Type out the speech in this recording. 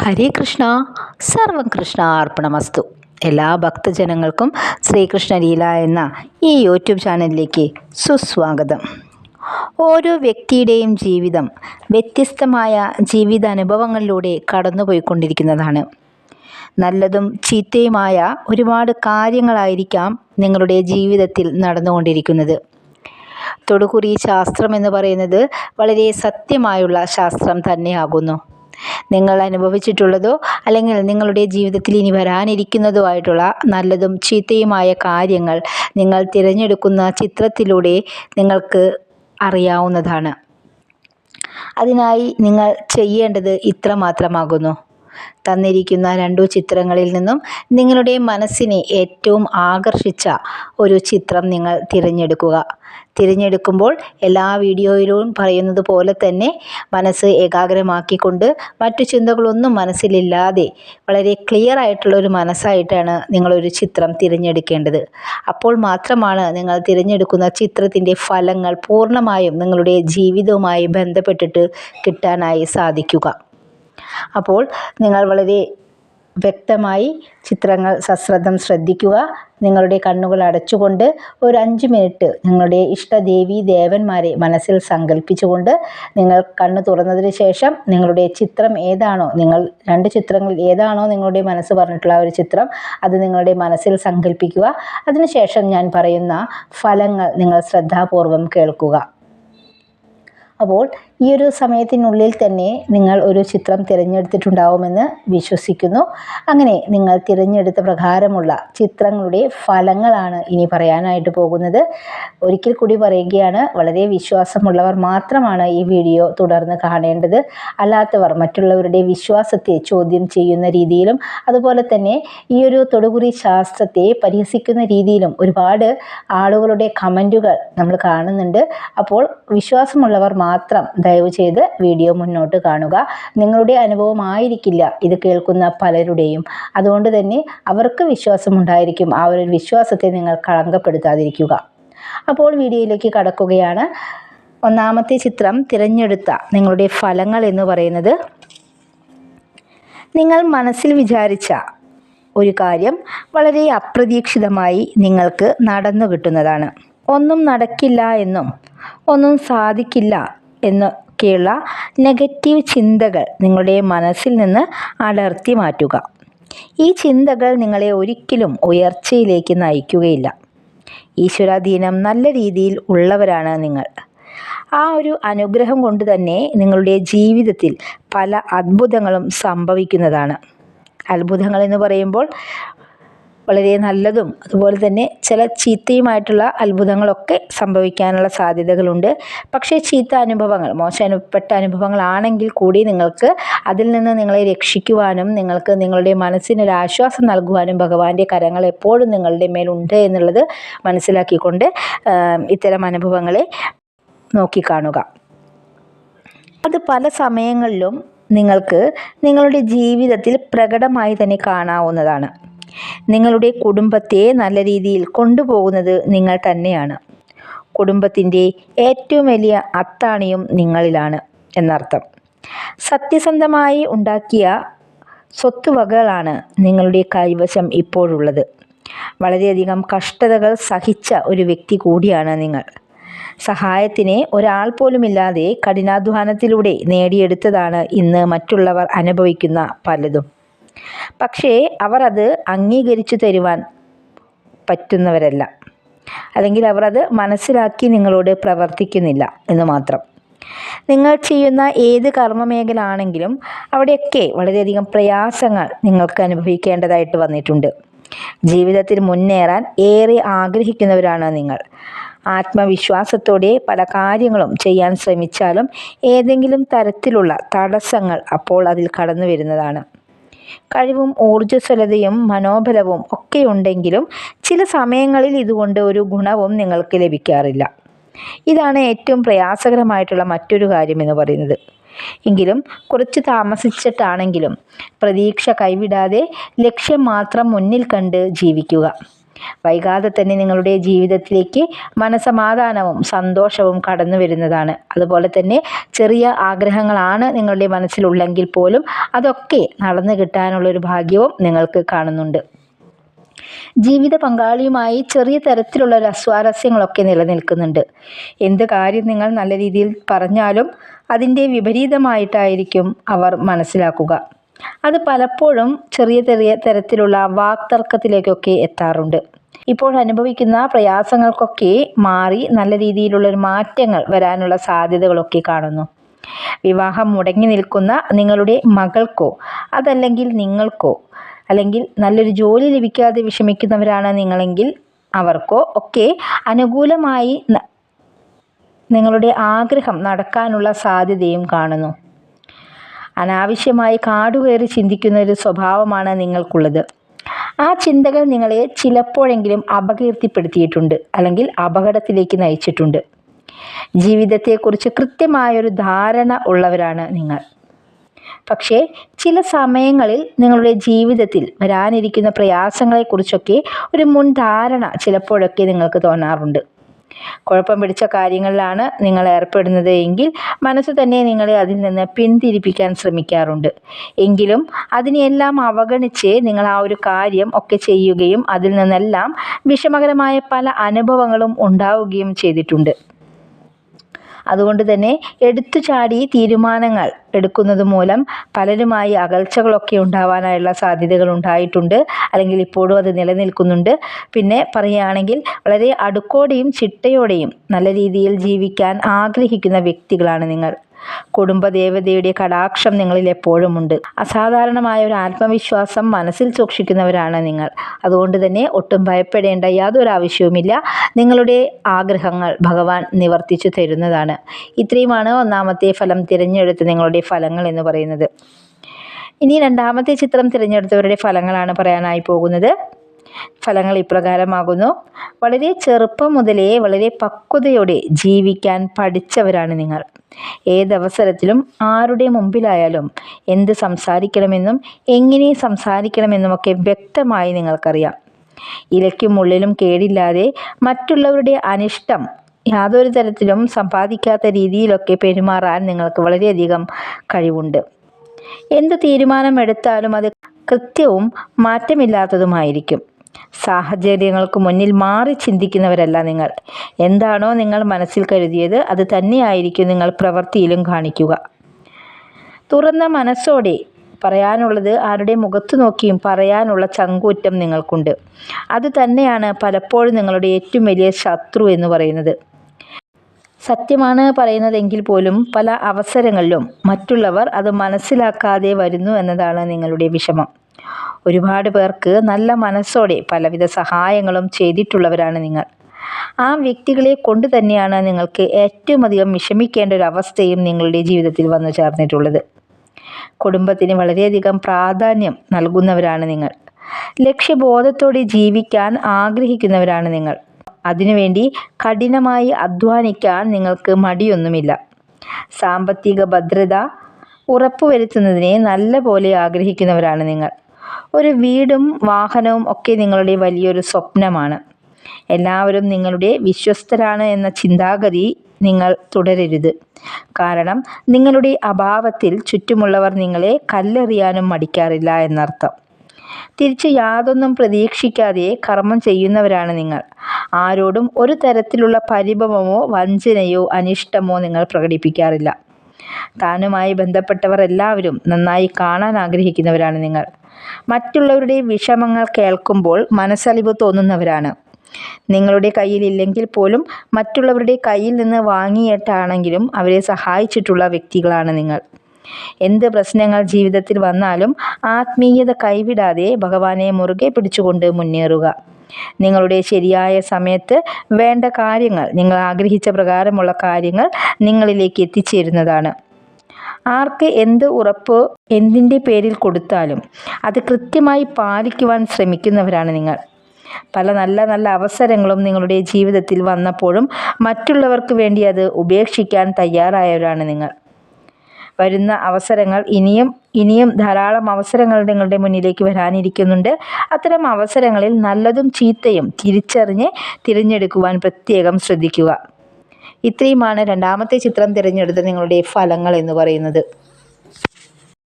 ഹരേ കൃഷ്ണ. സർവം കൃഷ്ണ അർപ്പണമസ്തു. എല്ലാ ഭക്തജനങ്ങൾക്കും ശ്രീകൃഷ്ണ ലീല എന്ന ഈ യൂട്യൂബ് ചാനലിലേക്ക് സുസ്വാഗതം. ഓരോ വ്യക്തിയുടെയും ജീവിതം വ്യത്യസ്തമായ ജീവിതാനുഭവങ്ങളിലൂടെ കടന്നുപോയിക്കൊണ്ടിരിക്കുന്നതാണ്. നല്ലതും ചീത്തയുമായ ഒരുപാട് കാര്യങ്ങളായിരിക്കാം നിങ്ങളുടെ ജീവിതത്തിൽ നടന്നുകൊണ്ടിരിക്കുന്നത്. തൊടുകുറി ശാസ്ത്രം എന്ന് പറയുന്നത് വളരെ സത്യമായുള്ള ശാസ്ത്രം തന്നെയാകുന്നു. നിങ്ങൾ അനുഭവിച്ചിട്ടുള്ളതോ അല്ലെങ്കിൽ നിങ്ങളുടെ ജീവിതത്തിൽ ഇനി വരാനിരിക്കുന്നതോ ആയിട്ടുള്ള നല്ലതും ചീത്തയുമായ കാര്യങ്ങൾ നിങ്ങൾ തിരഞ്ഞെടുക്കുന്ന ചിത്രത്തിലൂടെ നിങ്ങൾക്ക് അറിയാവുന്നതാണ്. അതിനായി നിങ്ങൾ ചെയ്യേണ്ടത് ഇത്ര മാത്രമാകുന്നു തന്നിരിക്കുന്ന രണ്ടു ചിത്രങ്ങളിൽ നിന്നും നിങ്ങളുടെ മനസ്സിനെ ഏറ്റവും ആകർഷിച്ച ഒരു ചിത്രം നിങ്ങൾ തിരഞ്ഞെടുക്കുക. തിരഞ്ഞെടുക്കുമ്പോൾ എല്ലാ വീഡിയോയിലും പറയുന്നത് പോലെ തന്നെ മനസ്സ് ഏകാഗ്രമാക്കിക്കൊണ്ട് മറ്റു ചിന്തകളൊന്നും മനസ്സിലില്ലാതെ വളരെ ക്ലിയർ ആയിട്ടുള്ള ഒരു മനസ്സായിട്ടാണ് നിങ്ങളൊരു ചിത്രം തിരഞ്ഞെടുക്കേണ്ടത്. അപ്പോൾ മാത്രമാണ് നിങ്ങൾ തിരഞ്ഞെടുക്കുന്ന ചിത്രത്തിന്റെ ഫലങ്ങൾ പൂർണമായും നിങ്ങളുടെ ജീവിതവുമായി ബന്ധപ്പെട്ടിട്ട് കിട്ടാനായി സാധിക്കുക. അപ്പോൾ നിങ്ങൾ വളരെ വ്യക്തമായി ചിത്രങ്ങൾ സശ്രദ്ധം ശ്രദ്ധിക്കുക. നിങ്ങളുടെ കണ്ണുകൾ അടച്ചുകൊണ്ട് ഒരു അഞ്ച് മിനിറ്റ് നിങ്ങളുടെ ഇഷ്ടദേവി ദേവന്മാരെ മനസ്സിൽ സങ്കല്പിച്ചുകൊണ്ട് നിങ്ങൾ കണ്ണ് തുറന്നതിന് ശേഷം നിങ്ങളുടെ ചിത്രം ഏതാണോ നിങ്ങൾ രണ്ട് ചിത്രങ്ങളിൽ ഏതാണോ നിങ്ങളുടെ മനസ്സ് പറഞ്ഞിട്ടുള്ള ഒരു ചിത്രം അത് നിങ്ങളുടെ മനസ്സിൽ സങ്കല്പിക്കുക അതിനുശേഷം ഞാൻ പറയുന്ന ഫലങ്ങൾ നിങ്ങൾ ശ്രദ്ധാപൂർവം കേൾക്കുക. അപ്പോൾ ഈ ഒരു സമയത്തിനുള്ളിൽ തന്നെ നിങ്ങൾ ഒരു ചിത്രം തിരഞ്ഞെടുത്തിട്ടുണ്ടാവുമെന്ന് വിശ്വസിക്കുന്നു. അങ്ങനെ നിങ്ങൾ തിരഞ്ഞെടുത്ത പ്രകാരമുള്ള ചിത്രങ്ങളുടെ ഫലങ്ങളാണ് ഇനി പറയാനായിട്ട് പോകുന്നത്. ഒരിക്കൽ കൂടി പറയുകയാണ് വളരെ വിശ്വാസമുള്ളവർ മാത്രമാണ് ഈ വീഡിയോ തുടർന്ന് കാണേണ്ടത്. അല്ലാത്തവർ മറ്റുള്ളവരുടെ വിശ്വാസത്തെ ചോദ്യം ചെയ്യുന്ന രീതിയിലും അതുപോലെ തന്നെ ഈ ഒരു തൊടുകുറി ശാസ്ത്രത്തെ പരിഹസിക്കുന്ന രീതിയിലും ഒരുപാട് ആളുകളുടെ കമന്റുകൾ നമ്മൾ കാണുന്നുണ്ട്. അപ്പോൾ വിശ്വാസമുള്ളവർ മാത്രം ദയവ് ചെയ്ത് വീഡിയോ മുന്നോട്ട് കാണുക. നിങ്ങളുടെ അനുഭവമായിരിക്കില്ല ഇത് കേൾക്കുന്ന പലരുടെയും. അതുകൊണ്ട് തന്നെ അവർക്ക് വിശ്വാസമുണ്ടായിരിക്കും. ആ ഒരു വിശ്വാസത്തെ നിങ്ങൾ കളങ്കപ്പെടുത്താതിരിക്കുക. അപ്പോൾ വീഡിയോയിലേക്ക് കടക്കുകയാണ്. ഒന്നാമത്തെ ചിത്രം തിരഞ്ഞെടുത്ത നിങ്ങളുടെ ഫലങ്ങൾ എന്ന് പറയുന്നത് നിങ്ങൾ മനസ്സിൽ വിചാരിച്ച ഒരു കാര്യം വളരെ അപ്രതീക്ഷിതമായി നിങ്ങൾക്ക് നടന്നു കിട്ടുന്നതാണ്. ഒന്നും നടക്കില്ല എന്നും ഒന്നും സാധിക്കില്ല എന്നൊക്കെയുള്ള നെഗറ്റീവ് ചിന്തകൾ നിങ്ങളുടെ മനസ്സിൽ നിന്ന് അടർത്തി മാറ്റുക. ഈ ചിന്തകൾ നിങ്ങളെ ഒരിക്കലും ഉയർച്ചയിലേക്ക് നയിക്കുകയില്ല. ഈശ്വരാധീനം നല്ല രീതിയിൽ ഉള്ളവരാണ് നിങ്ങൾ. ആ ഒരു അനുഗ്രഹം കൊണ്ട് തന്നെ നിങ്ങളുടെ ജീവിതത്തിൽ പല അത്ഭുതങ്ങളും സംഭവിക്കുന്നതാണ്. അത്ഭുതങ്ങൾ എന്ന് പറയുമ്പോൾ വളരെ നല്ലതും അതുപോലെ തന്നെ ചില ചീത്തയുമായിട്ടുള്ള അത്ഭുതങ്ങളൊക്കെ സംഭവിക്കാനുള്ള സാധ്യതകളുണ്ട്. പക്ഷേ ചീത്ത അനുഭവങ്ങൾ മോശപ്പെട്ട അനുഭവങ്ങളാണെങ്കിൽ കൂടി നിങ്ങൾക്ക് അതിൽ നിന്ന് നിങ്ങളെ രക്ഷിക്കുവാനും നിങ്ങൾക്ക് നിങ്ങളുടെ മനസ്സിനൊരു ആശ്വാസം നൽകുവാനും ഭഗവാന്റെ കരങ്ങൾ എപ്പോഴും നിങ്ങളുടെ മേലുണ്ട് എന്നുള്ളത് മനസ്സിലാക്കിക്കൊണ്ട് ഇത്തരം അനുഭവങ്ങളെ നോക്കിക്കാണുക. അത് പല സമയങ്ങളിലും നിങ്ങൾക്ക് നിങ്ങളുടെ ജീവിതത്തിൽ പ്രകടമായി തന്നെ കാണാവുന്നതാണ്. നിങ്ങളുടെ കുടുംബത്തെ നല്ല രീതിയിൽ കൊണ്ടുപോകുന്നത് നിങ്ങൾ തന്നെയാണ്. കുടുംബത്തിന്റെ ഏറ്റവും വലിയ അത്താണിയും നിങ്ങളിലാണ് എന്നർത്ഥം. സത്യസന്ധമായി ഉണ്ടാക്കിയ സ്വത്തുവകകളാണ് നിങ്ങളുടെ കൈവശം ഇപ്പോഴുള്ളത്. വളരെയധികം കഷ്ടതകൾ സഹിച്ച ഒരു വ്യക്തി കൂടിയാണ് നിങ്ങൾ. സഹായത്തിന് ഒരാൾ പോലുമില്ലാതെ കഠിനാധ്വാനത്തിലൂടെ നേടിയെടുത്തതാണ് ഇന്ന് മറ്റുള്ളവർ അനുഭവിക്കുന്ന പലതും. പക്ഷേ അവർ അത് അംഗീകരിച്ചു തരുവാൻ പറ്റുന്നവരല്ല. അല്ലെങ്കിൽ അവർ അത് മനസ്സിലാക്കി നിങ്ങളോട് പ്രവർത്തിക്കുന്നില്ല എന്ന് മാത്രം. നിങ്ങൾ ചെയ്യുന്ന ഏത് കർമ്മമേഖല ആണെങ്കിലും അവിടെയൊക്കെ വളരെയധികം പ്രയാസങ്ങൾ നിങ്ങൾക്ക് അനുഭവിക്കേണ്ടതായിട്ട് വന്നിട്ടുണ്ട്. ജീവിതത്തിൽ മുന്നേറാൻ ഏറെ ആഗ്രഹിക്കുന്നവരാണ് നിങ്ങൾ. ആത്മവിശ്വാസത്തോടെ പല കാര്യങ്ങളും ചെയ്യാൻ ശ്രമിച്ചാലും ഏതെങ്കിലും തരത്തിലുള്ള തടസ്സങ്ങൾ അപ്പോൾ അതിൽ കടന്നു വരുന്നതാണ് കഴിവും ഊർജസ്വലതയും മനോബലവും ഒക്കെ ഉണ്ടെങ്കിലും ചില സമയങ്ങളിൽ ഇതുകൊണ്ട് ഒരു ഗുണവും നിങ്ങൾക്ക് ലഭിക്കാറില്ല. ഇതാണ് ഏറ്റവും പ്രയാസകരമായിട്ടുള്ള മറ്റൊരു കാര്യം എന്ന് പറയുന്നത്. എങ്കിലും കുറച്ച് താമസിച്ചിട്ടാണെങ്കിലും പ്രതീക്ഷ കൈവിടാതെ ലക്ഷ്യം മാത്രം മുന്നിൽ കണ്ട് ജീവിക്കുക. വൈകാതെ തന്നെ നിങ്ങളുടെ ജീവിതത്തിലേക്ക് മനസമാധാനവും സന്തോഷവും കടന്നു വരുന്നതാണ്. അതുപോലെ തന്നെ ചെറിയ ആഗ്രഹങ്ങളാണ് നിങ്ങളുടെ മനസ്സിലുള്ളെങ്കിൽ പോലും അതൊക്കെ നടന്നു കിട്ടാനുള്ള ഒരു ഭാഗ്യവും നിങ്ങൾക്ക് കാണുന്നുണ്ട്. ജീവിത പങ്കാളിയുമായി ചെറിയ തരത്തിലുള്ള അസ്വാരസ്യങ്ങളൊക്കെ നിലനിൽക്കുന്നുണ്ട്. എന്ത് കാര്യം നിങ്ങൾ നല്ല രീതിയിൽ പറഞ്ഞാലും അതിന്റെ വിപരീതമായിട്ടായിരിക്കും അവർ മനസ്സിലാക്കുക. അത് പലപ്പോഴും ചെറിയ ചെറിയ തരത്തിലുള്ള വാക്തർക്കത്തിലേക്കൊക്കെ എത്താറുണ്ട്. ഇപ്പോൾ അനുഭവിക്കുന്ന പ്രയാസങ്ങൾക്കൊക്കെ മാറി നല്ല രീതിയിലുള്ളൊരു മാറ്റങ്ങൾ വരാനുള്ള സാധ്യതകളൊക്കെ കാണുന്നു. വിവാഹം മുടങ്ങി നിൽക്കുന്ന നിങ്ങളുടെ മകൾക്കോ അതല്ലെങ്കിൽ നിങ്ങൾക്കോ അല്ലെങ്കിൽ നല്ലൊരു ജോലി ലഭിക്കാതെ വിഷമിക്കുന്നവരാണ് നിങ്ങളെങ്കിൽ അവർക്കോ ഒക്കെ അനുകൂലമായി നിങ്ങളുടെ ആഗ്രഹം നടക്കാനുള്ള സാധ്യതയും കാണുന്നു. അനാവശ്യമായി കാടുകയറി ചിന്തിക്കുന്ന ഒരു സ്വഭാവമാണ് നിങ്ങൾക്കുള്ളത്. ആ ചിന്തകൾ നിങ്ങളെ ചിലപ്പോഴെങ്കിലും അപകീർത്തിപ്പെടുത്തിയിട്ടുണ്ട് അല്ലെങ്കിൽ അപകടത്തിലേക്ക് നയിച്ചിട്ടുണ്ട്. ജീവിതത്തെക്കുറിച്ച് കൃത്യമായൊരു ധാരണ ഉള്ളവരാണ് നിങ്ങൾ. പക്ഷേ ചില സമയങ്ങളിൽ നിങ്ങളുടെ ജീവിതത്തിൽ വരാനിരിക്കുന്ന പ്രയാസങ്ങളെക്കുറിച്ചൊക്കെ ഒരു മുൻധാരണ ചിലപ്പോഴൊക്കെ നിങ്ങൾക്ക് തോന്നാറുണ്ട്. കുഴപ്പം പിടിച്ച കാര്യങ്ങളിലാണ് നിങ്ങൾ ഏർപ്പെടുന്നത് എങ്കിൽ മനസ്സ് തന്നെ നിങ്ങളെ അതിൽ നിന്ന് പിന്തിരിപ്പിക്കാൻ ശ്രമിക്കാറുണ്ട്. എങ്കിലും അതിനെയെല്ലാം അവഗണിച്ച് നിങ്ങൾ ആ ഒരു കാര്യം ഒക്കെ ചെയ്യുകയും അതിൽ നിന്നെല്ലാം വിഷമകരമായ പല അനുഭവങ്ങളും ഉണ്ടാവുകയും ചെയ്തിട്ടുണ്ട്. അതുകൊണ്ട് തന്നെ എടുത്തു ചാടി തീരുമാനങ്ങൾ എടുക്കുന്നത് മൂലം പലരുമായി അകൽച്ചകളൊക്കെ ഉണ്ടാവാനായുള്ള സാധ്യതകൾ ഉണ്ടായിട്ടുണ്ട്. അല്ലെങ്കിൽ ഇപ്പോഴും അത് നിലനിൽക്കുന്നുണ്ട്. പിന്നെ പറയുകയാണെങ്കിൽ വളരെ അടുക്കോടെയും ചിട്ടയോടെയും നല്ല രീതിയിൽ ജീവിക്കാൻ ആഗ്രഹിക്കുന്ന വ്യക്തികളാണ് നിങ്ങൾ. കുടുംബദേവതയുടെ കടാക്ഷം നിങ്ങളിൽ എപ്പോഴുമുണ്ട്. അസാധാരണമായ ഒരു ആത്മവിശ്വാസം മനസ്സിൽ സൂക്ഷിക്കുന്നവരാണ് നിങ്ങൾ. അതുകൊണ്ട് തന്നെ ഒട്ടും ഭയപ്പെടേണ്ട യാതൊരു ആവശ്യവുമില്ല. നിങ്ങളുടെ ആഗ്രഹങ്ങൾ ഭഗവാൻ നിവർത്തിച്ചു തരുന്നതാണ്. ഇത്രയുമാണ് ഒന്നാമത്തെ ഫലം തിരഞ്ഞെടുത്ത് നിങ്ങളുടെ ഫലങ്ങൾ എന്ന് പറയുന്നത്. ഇനി രണ്ടാമത്തെ ചിത്രം തിരഞ്ഞെടുത്തവരുടെ ഫലങ്ങളാണ് പറയാനായി പോകുന്നത്. ഫലങ്ങൾ ഇപ്രകാരമാകുന്നു. വളരെ ചെറുപ്പം മുതലേ വളരെ പക്വതയോടെ ജീവിക്കാൻ പഠിച്ചവരാണ് നിങ്ങൾ. ഏതവസരത്തിലും ആരുടെ മുമ്പിലായാലും എന്ത് സംസാരിക്കണമെന്നും എങ്ങനെ സംസാരിക്കണമെന്നുമൊക്കെ വ്യക്തമായി നിങ്ങൾക്കറിയാം. ഇലയ്ക്കും ഉള്ളിലും കേടില്ലാതെ മറ്റുള്ളവരുടെ അനിഷ്ടം യാതൊരു തരത്തിലും സമ്പാദിക്കാത്ത രീതിയിലൊക്കെ പെരുമാറാൻ നിങ്ങൾക്ക് വളരെയധികം കഴിവുണ്ട്. എന്ത് തീരുമാനമെടുത്താലും അത് കൃത്യവും മാറ്റമില്ലാത്തതുമായിരിക്കും. സാഹചര്യങ്ങൾക്ക് മുന്നിൽ മാറി ചിന്തിക്കുന്നവരല്ല നിങ്ങൾ. എന്താണോ നിങ്ങൾ മനസ്സിൽ കരുതിയത് അത് തന്നെയായിരിക്കും നിങ്ങൾ പ്രവൃത്തിയിലും കാണിക്കുക. തുറന്ന മനസ്സോടെ പറയാനുള്ളത് ആരുടെ മുഖത്ത് നോക്കിയും പറയാനുള്ള ചങ്കൂറ്റം നിങ്ങൾക്കുണ്ട്. അത് തന്നെയാണ് പലപ്പോഴും നിങ്ങളുടെ ഏറ്റവും വലിയ ശത്രു എന്ന് പറയുന്നത്. സത്യമാണ് പറയുന്നതെങ്കിൽ പോലും പല അവസരങ്ങളിലും മറ്റുള്ളവർ അത് മനസ്സിലാക്കാതെ വരുന്നു എന്നതാണ് നിങ്ങളുടെ വിഷമം. ഒരുപാട് പേർക്ക് നല്ല മനസ്സോടെ പലവിധ സഹായങ്ങളും ചെയ്തിട്ടുള്ളവരാണ് നിങ്ങൾ. ആ വ്യക്തികളെ കൊണ്ട് തന്നെയാണ് നിങ്ങൾക്ക് ഏറ്റവും അധികം വിഷമിക്കേണ്ട ഒരു അവസ്ഥയും നിങ്ങളുടെ ജീവിതത്തിൽ വന്നു ചേർന്നിട്ടുള്ളത്. കുടുംബത്തിന് വളരെയധികം പ്രാധാന്യം നൽകുന്നവരാണ് നിങ്ങൾ. ലക്ഷ്യബോധത്തോടെ ജീവിക്കാൻ ആഗ്രഹിക്കുന്നവരാണ് നിങ്ങൾ. അതിനുവേണ്ടി കഠിനമായി അധ്വാനിക്കാൻ നിങ്ങൾക്ക് മടിയൊന്നുമില്ല. സാമ്പത്തിക ഭദ്രത ഉറപ്പുവരുത്തുന്നതിനെ നല്ല പോലെ ആഗ്രഹിക്കുന്നവരാണ് നിങ്ങൾ. ഒരു വീടും വാഹനവും ഒക്കെ നിങ്ങളുടെ വലിയൊരു സ്വപ്നമാണ്. എല്ലാവരും നിങ്ങളുടെ വിശ്വസ്തരാണ് എന്ന ചിന്താഗതി നിങ്ങൾ തുടരരുത്. കാരണം നിങ്ങളുടെ അഭാവത്തിൽ ചുറ്റുമുള്ളവർ നിങ്ങളെ കല്ലെറിയാനും മടിക്കാറില്ല എന്നർത്ഥം. തിരിച്ച് യാതൊന്നും പ്രതീക്ഷിക്കാതെ കർമ്മം ചെയ്യുന്നവരാണ് നിങ്ങൾ. ആരോടും ഒരു തരത്തിലുള്ള പരിഭവമോ വഞ്ചനയോ അനിഷ്ടമോ നിങ്ങൾ പ്രകടിപ്പിക്കാറില്ല. താനുമായി ബന്ധപ്പെട്ടവർ എല്ലാവരും നന്നായി കാണാൻ ആഗ്രഹിക്കുന്നവരാണ് നിങ്ങൾ. മറ്റുള്ളവരുടെ വിഷമങ്ങൾ കേൾക്കുമ്പോൾ മനസ്സലിവ് തോന്നുന്നവരാണ്. നിങ്ങളുടെ കയ്യിൽ ഇല്ലെങ്കിൽ പോലും മറ്റുള്ളവരുടെ കയ്യിൽ നിന്ന് വാങ്ങിയിട്ടാണെങ്കിലും അവരെ സഹായിച്ചിട്ടുള്ള വ്യക്തികളാണ് നിങ്ങൾ. എന്ത് പ്രശ്നങ്ങൾ ജീവിതത്തിൽ വന്നാലും ആത്മീയത കൈവിടാതെ ഭഗവാനെ മുറുകെ പിടിച്ചുകൊണ്ട് മുന്നേറുക. നിങ്ങളുടെ ശരിയായ സമയത്ത് വേണ്ട കാര്യങ്ങൾ നിങ്ങൾ ആഗ്രഹിച്ച പ്രകാരമുള്ള കാര്യങ്ങൾ നിങ്ങളിലേക്ക് എത്തിച്ചേരുന്നതാണ്. ആർക്ക് എന്ത് ഉറപ്പ് എന്തിന്റെ പേരിൽ കൊടുത്താലും അത് കൃത്യമായി പാലിക്കുവാൻ ശ്രമിക്കുന്നവരാണ് നിങ്ങൾ. പല നല്ല നല്ല അവസരങ്ങളും നിങ്ങളുടെ ജീവിതത്തിൽ വന്നപ്പോഴും മറ്റുള്ളവർക്ക് വേണ്ടി അത് ഉപേക്ഷിക്കാൻ തയ്യാറായവരാണ് നിങ്ങൾ. വരുന്ന അവസരങ്ങൾ ഇനിയും ഇനിയും ധാരാളം അവസരങ്ങൾ നിങ്ങളുടെ മുന്നിലേക്ക് വരാനിരിക്കുന്നുണ്ട്. അത്തരം അവസരങ്ങളിൽ നല്ലതും ചീത്തയും തിരിച്ചറിഞ്ഞ് തിരഞ്ഞെടുക്കുവാൻ പ്രത്യേകം ശ്രദ്ധിക്കുക. ഇത്രയുമാണ് രണ്ടാമത്തെ ചിത്രം തിരഞ്ഞെടുത്ത നിങ്ങളുടെ ഫലങ്ങൾ എന്ന് പറയുന്നത്.